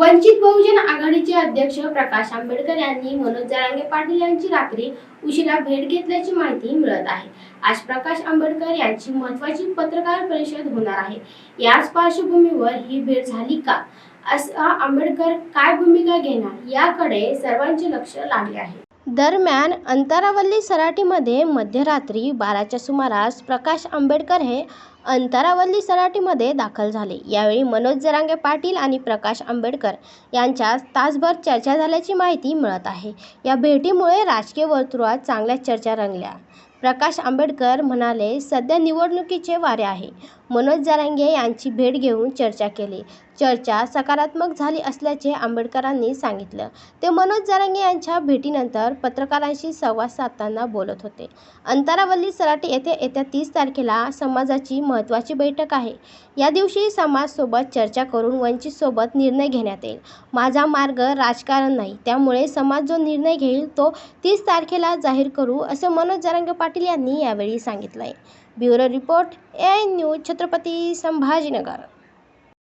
वंचित बहुजन आघाडीचे अध्यक्ष प्रकाश आंबेडकर यांनी मनोज जरांगे पाटील यांची रात्री उशिरा भेट घेतल्याची माहिती मिळत आहे. आज प्रकाश आंबेडकर यांची महत्वाची पत्रकार परिषद होणार आहे. याच पार्श्वभूमीवर ही भेट झाली का? असा आंबेडकर काय भूमिका घेणार? याकडे सर्वांचे लक्ष लागले आहे. दरम्यान अंतरावल्ली सराटीमध्ये मध्यरात्री बाराच्या सुमारास प्रकाश आंबेडकर हे अंतरावल्ली सराटीमध्ये दाखल झाले. यावेळी मनोज जरांगे पाटील आणि प्रकाश आंबेडकर यांच्या तासभर चर्चा झाल्याची माहिती मिळत आहे. या भेटीमुळे राजकीय वर्तुळात चांगल्या चर्चा रंगल्या. प्रकाश आंबेडकर म्हणाले सध्या निवडणुकीचे वारे आहे मनोज जरांगे यांची भेट घेऊन चर्चा केली. चर्चा सकारात्मक झाली असल्याचे आंबेडकरांनी सांगितलं. ते मनोज जरांगे यांच्या भेटीनंतर पत्रकारांशी संवाद साधताना बोलत होते. अंतरावल्ली सराटी येथे येत्या तीस तारखेला समाजाची महत्त्वाची बैठक आहे. या दिवशी समाजसोबत चर्चा करून वंचितसोबत निर्णय घेण्यात येईल. माझा मार्ग राजकारण नाही त्यामुळे समाज जो निर्णय घेईल तो तीस तारखेला जाहीर करू असे मनोज जरांगे पाटील यांनी यावेळी सांगितलं आहे bureau report A I news Chhatrapati Sambhajinagar.